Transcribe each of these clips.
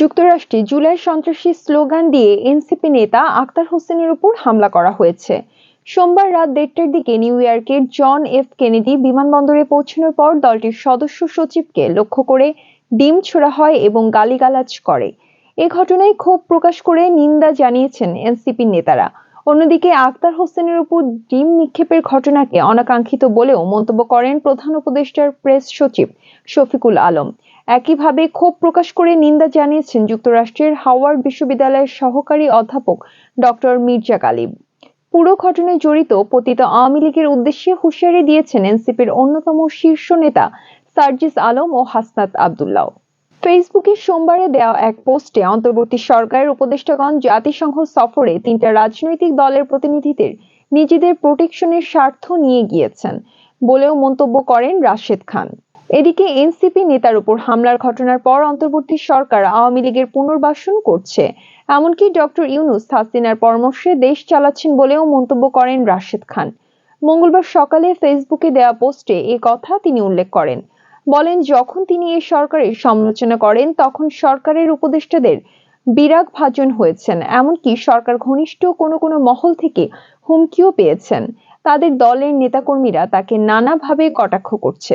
যুক্তরাষ্ট্রে জুলাই সন্ত্রাসী স্লোগান দিয়ে এনসিপি নেতা আক্তার হোসেনের উপর হামলা করা হয়েছে। সোমবার রাত দেড়টার দিকে নিউ ইয়র্কের জন এফ কেনেডি বিমানবন্দরে পৌঁছানোর পর দলটির সদস্য সচিবকে লক্ষ্য করে ডিম ছোড়া হয় এবং গালিগালাজ করে। এ ঘটনায় ক্ষোভ প্রকাশ করে নিন্দা জানিয়েছেন এনসিপি নেতারা। অন্যদিকে আক্তার হোসেনের উপর ডিম নিক্ষেপের ঘটনাকে অনাকাঙ্ক্ষিত বলেও মন্তব্য করেন প্রধান উপদেষ্টার প্রেস সচিব শফিকুল আলম। একইভাবে ক্ষোভ প্রকাশ করে নিন্দা জানিয়েছেন যুক্তরাষ্ট্রের হাওয়ার্ড বিশ্ববিদ্যালয়ের সহকারী অধ্যাপক ডক্টর মির্জা গালিব পুরো ঘটনায় জড়িত পতিত আওয়ামী লীগের উদ্দেশ্যে হুঁশিয়ারি দিয়েছেন এনসিপির অন্যতম শীর্ষ নেতা সার্জিস আলম ও হাসনাত আবদুল্লাহ। ফেসবুকে সোমবারে দেওয়া এক পোস্টে অন্তর্বর্তী সরকারের উপদেষ্টাগণ জাতিসংঘ সফরে তিনটা রাজনৈতিক দলের প্রতিনিধিদের নিজেদের প্রোটেকশনের স্বার্থ নিয়ে গিয়েছেন বলেও মন্তব্য করেন রাশেদ খান। এদিকে এনসিপি নেতার উপর হামলার ঘটনার পর অন্তর্বর্তী সরকার আওয়ামী লীগের পুনর্বাসন করছে। এমনকি ডক্টর ইউনুস হাসিনার পরামর্শে দেশ চালাচ্ছেন বলেও মন্তব্য করেন রাশেদ খান। মঙ্গলবার সকালে ফেসবুকে দেওয়া পোস্টে এ কথা তিনি উল্লেখ করেন। বলেন, যখন তিনি এই সরকারের সমালোচনা করেন, তখন সরকারের উপদেষ্টাদের বিরাগ ভাজন হয়েছেন। এমনকি সরকার ঘনিষ্ঠ কোনো কোনো মহল থেকে হুমকিও পেয়েছেন। তাদের দলের নেতাকর্মীরা তাকে নানাভাবে কটাক্ষ করছে।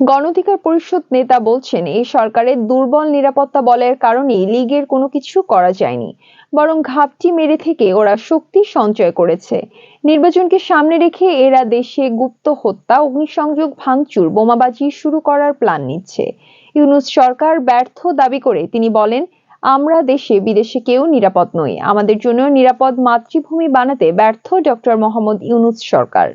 গণঅধিকার পরিষদ নেতা বলছেন এই সরকারের দুর্বল নিরাপত্তা বলের কারণে লীগের কোনো কিছু করা যায়নি, বরং ঘাপটি মেরে থেকে ওরা শক্তি সঞ্চয় করেছে। নির্বাচনকে সামনে রেখে এরা দেশে গুপ্ত হত্যা, অগ্নিসংযোগ, ভাঙচুর, বোমাবাজি শুরু করার প্ল্যান নিচ্ছে। ইউনুস সরকার ব্যর্থ দাবি করে তিনি বলেন, আমরা দেশে বিদেশে কেউ নিরাপদ নই, আমাদের জন্য নিরাপদ মাতৃভূমি বানাতে ব্যর্থ ডক্টর মোহাম্মদ ইউনুস সরকার।